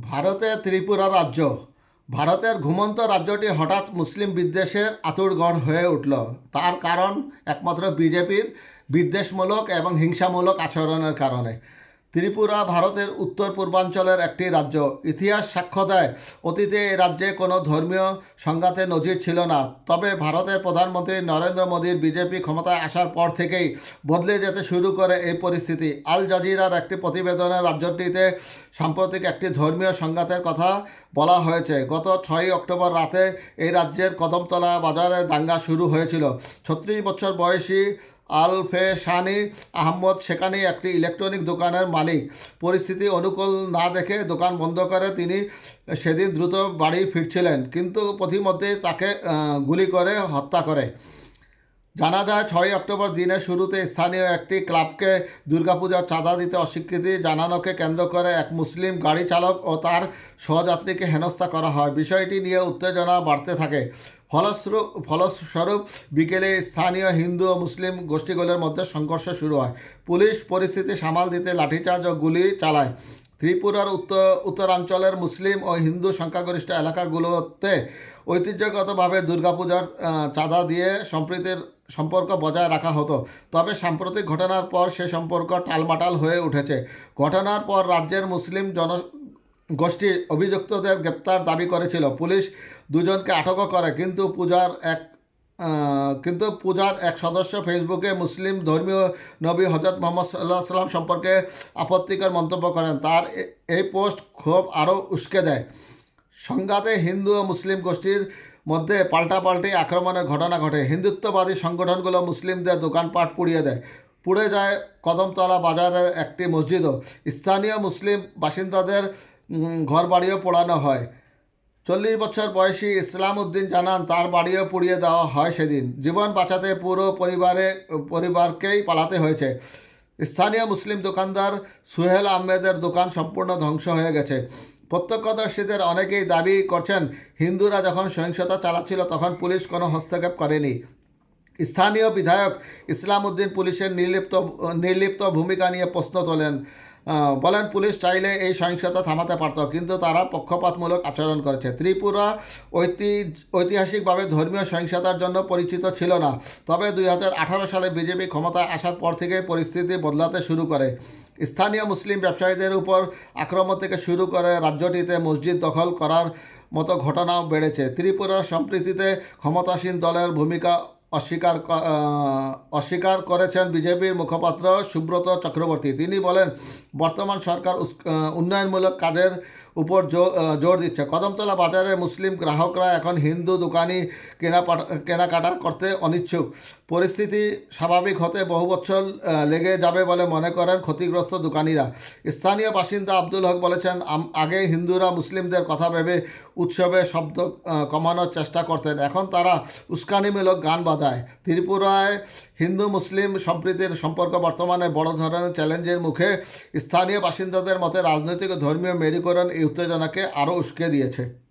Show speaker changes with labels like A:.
A: ভারতের ত্রিপুরা রাজ্য। ভারতের ঘুমন্ত রাজ্যটি হঠাৎ মুসলিম বিদ্বেষের আতুরগড় হয়ে উঠল। তার কারণ একমাত্র বিজেপির বিদ্বেষমূলক এবং হিংসামূলক আচরণের কারণে। ত্রিপুরা ভারতের উত্তর পূর্বাঞ্চলের একটি রাজ্য। ইতিহাস সাক্ষ্য দেয়, অতীতে এই রাজ্যে কোনো ধর্মীয় সংঘাতের নজির ছিল না। তবে ভারতের প্রধানমন্ত্রী নরেন্দ্র মোদীর বিজেপি ক্ষমতায় আসার পর থেকেই বদলে যেতে শুরু করে এই পরিস্থিতি। আল জাজিরার একটি প্রতিবেদনে রাজ্যটিতে সাম্প্রতিক একটি ধর্মীয় সংঘাতের কথা বলা হয়েছে। গত ছয়ই অক্টোবর রাতে এই রাজ্যের কদমতলা বাজারে দাঙ্গা শুরু হয়েছিল। ছত্রিশ বছর বয়সী আলফেশানি আহমদ সেখানে একটি ইলেকট্রনিক দোকানের মালিক। পরিস্থিতি অনুকূল না দেখে দোকান বন্ধ করে তিনি সেদিন দ্রুত বাড়ি ফিরছিলেন, কিন্তু পথিমধ্যে তাকে গুলি করে হত্যা করে। জানা যায় ছয় অক্টোবর দিনের শুরুতে স্থানীয় একটি ক্লাবকে দুর্গাপূজার চাঁদা দিতে অস্বীকৃতি জানানোকে কেন্দ্র করে এক মুসলিম গাড়ি চালক ও তার সহযাত্রীকে হেনস্থা করা হয়। বিষয়টি নিয়ে উত্তেজনা বাড়তে থাকে। ফলস্বরূপ ফলস্বরূপ বিকেলে স্থানীয় হিন্দু ও মুসলিম গোষ্ঠীগুলোর মধ্যে সংঘর্ষ শুরু হয়। পুলিশ পরিস্থিতি সামাল দিতে লাঠিচার্জ ও গুলি চালায়। ত্রিপুরার উত্তর, উত্তরাঞ্চলের মুসলিম ও হিন্দু সংখ্যাগরিষ্ঠ এলাকাগুলোতে ঐতিহ্যগতভাবে দুর্গাপূজার চাঁদা দিয়ে সম্প্রীতির সম্পর্ক বজায় রাখা হতো। তবে সাম্প্রতিক ঘটনার পর সে সম্পর্ক টালমাটাল হয়ে উঠেছে। ঘটনার পর রাজ্যের মুসলিম জন গোষ্ঠী অভিযুক্তদের গ্রেপ্তার দাবি করেছিল। পুলিশ দুজনকে আটকও করে, কিন্তু পূজার এক কিন্তু পূজার এক সদস্য ফেসবুকে মুসলিম ধর্মীয় নবী হজরত মোহাম্মদ সাল্লাহ সাল্লাম সম্পর্কে আপত্তিকর মন্তব্য করেন। তার এই পোস্ট ক্ষোভ আরও উস্কে দেয়। সংঘাতে হিন্দু ও মুসলিম গোষ্ঠীর মধ্যে পাল্টাপাল্টি আক্রমণের ঘটনা ঘটে। হিন্দুত্ববাদী সংগঠনগুলো মুসলিমদের দোকানপাট পুড়িয়ে দেয়। পুড়ে যায় কদমতলা বাজারের একটি মসজিদও। স্থানীয় মুসলিম বাসিন্দাদের উম, ঘরবাড়িও পোড়ানো হয়। চল্লিশ বছর বয়সী ইসলাম উদ্দিন জানান তার বাড়িও পুড়িয়ে দেওয়া হয় সেদিন। জীবন বাঁচাতে পুরো পরিবারে পরিবারকেই পালাতে হয়েছে। স্থানীয় মুসলিম দোকানদার সুহেল আহমেদের দোকান সম্পূর্ণ ধ্বংস হয়ে গেছে। প্রত্যক্ষদর্শীদের অনেকেই দাবি করছেন হিন্দুরা যখন সহিংসতা চালাচ্ছিল তখন পুলিশ কোনো হস্তক্ষেপ করেনি। স্থানীয় বিধায়ক ইসলাম উদ্দিন পুলিশের নির্লিপ্ত নির্লিপ্ত ভূমিকা নিয়ে প্রশ্ন তোলেন। বলেন পুলিশ চাইলে এই সহিংসতা থামাতে পারত, কিন্তু তারা পক্ষপাতমূলক আচরণ করেছে। ত্রিপুরা ঐতিহ্য, ঐতিহাসিকভাবে ধর্মীয় সহিংসতার জন্য পরিচিত ছিল না। তবে দুই হাজার আঠারো সালে বিজেপি ক্ষমতায় আসার পর থেকে পরিস্থিতি বদলাতে শুরু করে। স্থানীয় মুসলিম ব্যবসায়ীদের উপর আক্রমণ থেকে শুরু করে রাজ্যটিতে মসজিদ দখল করার মতো ঘটনাও বেড়েছে। ত্রিপুরার সম্প্রীতিতে ক্ষমতাসীন দলের ভূমিকা অস্বীকার অস্বীকার করেছেন বিজেপির মুখপাত্র সুব্রত চক্রবর্তী। তিনি বলেন বর্তমান সরকার উন্নয়নমূলক কাজের উপর জোর দিচ্ছে। কদমতলা বাজারে মুসলিম গ্রাহকরা এখন হিন্দু দোকানি কেনা কেনাকাটা করতে অনিচ্ছুক। পরিস্থিতি স্বাভাবিক হতে বহু বছর লেগে যাবে বলে মনে করেন ক্ষতিগ্রস্ত দোকানিরা। স্থানীয় বাসিন্দা আব্দুল হক বলেছেন আগে হিন্দুরা মুসলিমদের কথা ভেবে উৎসবে শব্দ কমানোর চেষ্টা করতেন। এখন তারা উস্কানিমূলক গান বাজায়। ত্রিপুরায় হিন্দু মুসলিম সম্প্রীতির সম্পর্ক বর্তমানে বড় ধরনের চ্যালেঞ্জের মুখে। স্থানীয় বাসিন্দাদের মতে রাজনৈতিক ধর্মীয় মেরুকরণ উত্তেজনাকে আরও উস্কে দিয়েছে।